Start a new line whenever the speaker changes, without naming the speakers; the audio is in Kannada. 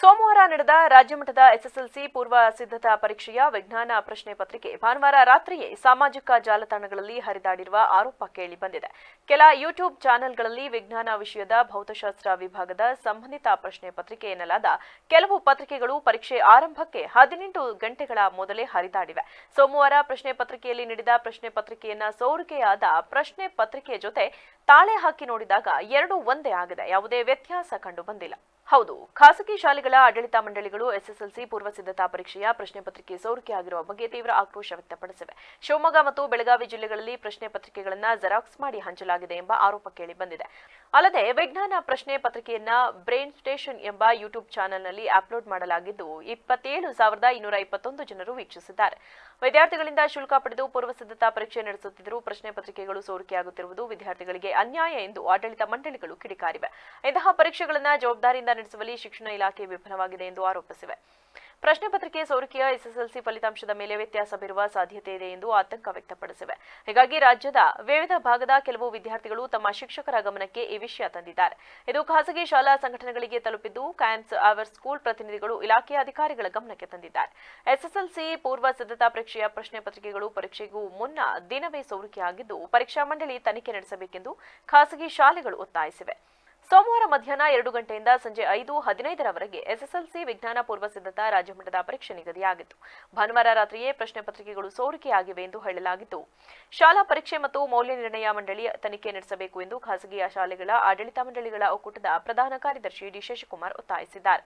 ಸೋಮವಾರ ನಡೆದ ರಾಜ್ಯಮಟ್ಟದ ಎಸ್ಎಸ್ಎಲ್ಸಿ ಪೂರ್ವ ಸಿದ್ಧತಾ ಪರೀಕ್ಷೆಯ ವಿಜ್ಞಾನ ಪ್ರಶ್ನೆ ಪತ್ರಿಕೆ ಭಾನುವಾರ ರಾತ್ರಿಯೇ ಸಾಮಾಜಿಕ ಜಾಲತಾಣಗಳಲ್ಲಿ ಹರಿದಾಡಿರುವ ಆರೋಪ ಕೇಳಿ ಬಂದಿದೆ. ಕೆಲ ಯೂಟ್ಯೂಬ್ ಚಾನೆಲ್ಗಳಲ್ಲಿ ವಿಜ್ಞಾನ ವಿಷಯದ ಭೌತಶಾಸ್ತ್ರ ವಿಭಾಗದ ಸಂಬಂಧಿತ ಪ್ರಶ್ನೆ ಪತ್ರಿಕೆ ಎನ್ನಲಾದ ಕೆಲವು ಪತ್ರಿಕೆಗಳು ಪರೀಕ್ಷೆ ಆರಂಭಕ್ಕೆ ಹದಿನೆಂಟು ಗಂಟೆಗಳ ಮೊದಲೇ ಹರಿದಾಡಿವೆ. ಸೋಮವಾರ ಪ್ರಶ್ನೆ ಪತ್ರಿಕೆಯಲ್ಲಿ ನೀಡಿದ ಪ್ರಶ್ನೆ ಪತ್ರಿಕೆಯನ್ನ ಸೋರಿಕೆಯಾದ ಪ್ರಶ್ನೆ ಪತ್ರಿಕೆಯ ಜೊತೆ ತಾಳೆ ಹಾಕಿ ನೋಡಿದಾಗ ಎರಡೂ ಒಂದೇ ಆಗಿದೆ. ಯಾವುದೇ ವ್ಯತ್ಯಾಸ ಕಂಡು ಬಂದಿಲ್ಲ. ಹೌದು, ಖಾಸಗಿ ಶಾಲೆಗಳ ಆಡಳಿತ ಮಂಡಳಿಗಳು ಎಸ್ಎಸ್ಎಲ್ಸಿ ಪೂರ್ವ ಸಿದ್ಧತಾ ಪರೀಕ್ಷೆಯ ಪ್ರಶ್ನೆ ಪತ್ರಿಕೆ ಸೋರಿಕೆಯಾಗಿರುವ ಬಗ್ಗೆ ತೀವ್ರ ಆಕ್ರೋಶ ವ್ಯಕ್ತಪಡಿಸಿವೆ. ಶಿವಮೊಗ್ಗ ಮತ್ತು ಬೆಳಗಾವಿ ಜಿಲ್ಲೆಗಳಲ್ಲಿ ಪ್ರಶ್ನೆ ಪತ್ರಿಕೆಗಳನ್ನು ಜೆರಾಕ್ಸ್ ಮಾಡಿ ಹಂಚಲಾಗಿದೆ ಎಂಬ ಆರೋಪ ಕೇಳಿ ಬಂದಿದೆ. ಅಲ್ಲದೆ ವಿಜ್ಞಾನ ಪ್ರಶ್ನೆ ಪತ್ರಿಕೆಯನ್ನ ಬ್ರೈನ್ ಸ್ಟೇಷನ್ ಎಂಬ ಯೂಟ್ಯೂಬ್ ಚಾನೆಲ್ನಲ್ಲಿ ಅಪ್ಲೋಡ್ ಮಾಡಲಾಗಿದ್ದು, ಇಪ್ಪತ್ತೇಳು ಸಾವಿರದ ಇನ್ನೂರ ಇಪ್ಪತ್ತೊಂದು ಜನರು ವೀಕ್ಷಿಸಿದ್ದಾರೆ. ವಿದ್ಯಾರ್ಥಿಗಳಿಂದ ಶುಲ್ಕ ಪಡೆದು ಪೂರ್ವ ಸಿದ್ಧತಾ ಪರೀಕ್ಷೆ ನಡೆಸುತ್ತಿದ್ದರೂ ಪ್ರಶ್ನೆ ಪತ್ರಿಕೆಗಳು ಸೋರಿಕೆಯಾಗುತ್ತಿರುವುದು ವಿದ್ಯಾರ್ಥಿಗಳಿಗೆ ಅನ್ಯಾಯ ಎಂದು ಆಡಳಿತ ಮಂಡಳಿಗಳು ಕಿಡಿಕಾರಿವೆ. ಇಂತಹ ಪರೀಕ್ಷೆಗಳನ್ನು ಜವಾಬ್ದಾರಿಯಿಂದ ನಡೆಸುವಲ್ಲಿ ಶಿಕ್ಷಣ ಇಲಾಖೆ ವಿಫಲವಾಗಿದೆ ಎಂದು ಆರೋಪಿಸಿವೆ. ಪ್ರಶ್ನೆ ಪತ್ರಿಕೆ ಸೋರಿಕೆಯ ಎಸ್ಎಸ್ಎಲ್ಸಿ ಫಲಿತಾಂಶದ ಮೇಲೆ ವ್ಯತ್ಯಾಸ ಬೀರುವ ಸಾಧ್ಯತೆ ಇದೆ ಎಂದು ಆತಂಕ ವ್ಯಕ್ತಪಡಿಸಿವೆ. ಹೀಗಾಗಿ ರಾಜ್ಯದ ವಿವಿಧ ಭಾಗದ ಕೆಲವು ವಿದ್ಯಾರ್ಥಿಗಳು ತಮ್ಮ ಶಿಕ್ಷಕರ ಗಮನಕ್ಕೆ ಈ ವಿಷಯ ತಂದಿದ್ದಾರೆ. ಇದು ಖಾಸಗಿ ಶಾಲಾ ಸಂಘಟನೆಗಳಿಗೆ ತಲುಪಿದ್ದು ಕ್ಯಾನ್ಸ್ ಅವರ್ ಸ್ಕೂಲ್ ಪ್ರತಿನಿಧಿಗಳು ಇಲಾಖೆಯ ಅಧಿಕಾರಿಗಳ ಗಮನಕ್ಕೆ ತಂದಿದ್ದಾರೆ. ಎಸ್ಎಸ್ಎಲ್ಸಿ ಪೂರ್ವ ಸಿದ್ಧತಾ ಪರೀಕ್ಷೆಯ ಪ್ರಶ್ನೆ ಪತ್ರಿಕೆಗಳು ಪರೀಕ್ಷೆಗೂ ಮುನ್ನ ದಿನವೇ ಸೋರಿಕೆಯಾಗಿದ್ದು, ಪರೀಕ್ಷಾ ಮಂಡಳಿ ತನಿಖೆ ನಡೆಸಬೇಕೆಂದು ಖಾಸಗಿ ಶಾಲೆಗಳು ಒತ್ತಾಯಿಸಿವೆ. ಸೋಮವಾರ ಮಧ್ಯಾಹ್ನ ಎರಡು ಗಂಟೆಯಿಂದ ಸಂಜೆ ಐದು ಹದಿನೈದರವರೆಗೆ ಎಸ್ಎಸ್ಎಲ್ಸಿ ವಿಜ್ಞಾನ ಪೂರ್ವ ಸಿದ್ಧತಾ ರಾಜ್ಯಮಟ್ಟದ ಪರೀಕ್ಷೆ ನಿಗದಿಯಾಗಿತ್ತು. ಭಾನುವಾರ ರಾತ್ರಿಯೇ ಪ್ರಶ್ನೆ ಪತ್ರಿಕೆಗಳು ಸೋರಿಕೆಯಾಗಿವೆ ಎಂದು ಹೇಳಲಾಗಿತ್ತು. ಶಾಲಾ ಪರೀಕ್ಷೆ ಮತ್ತು ಮೌಲ್ಯ ನಿರ್ಣಯ ಮಂಡಳಿ ತನಿಖೆ ನಡೆಸಬೇಕು ಎಂದು ಖಾಸಗಿ ಶಾಲೆಗಳ ಆಡಳಿತ ಮಂಡಳಿಗಳ ಒಕ್ಕೂಟದ ಪ್ರಧಾನ ಕಾರ್ಯದರ್ಶಿ ಡಿ. ಶಶಿಕುಮಾರ್ ಒತ್ತಾಯಿಸಿದ್ದಾರೆ.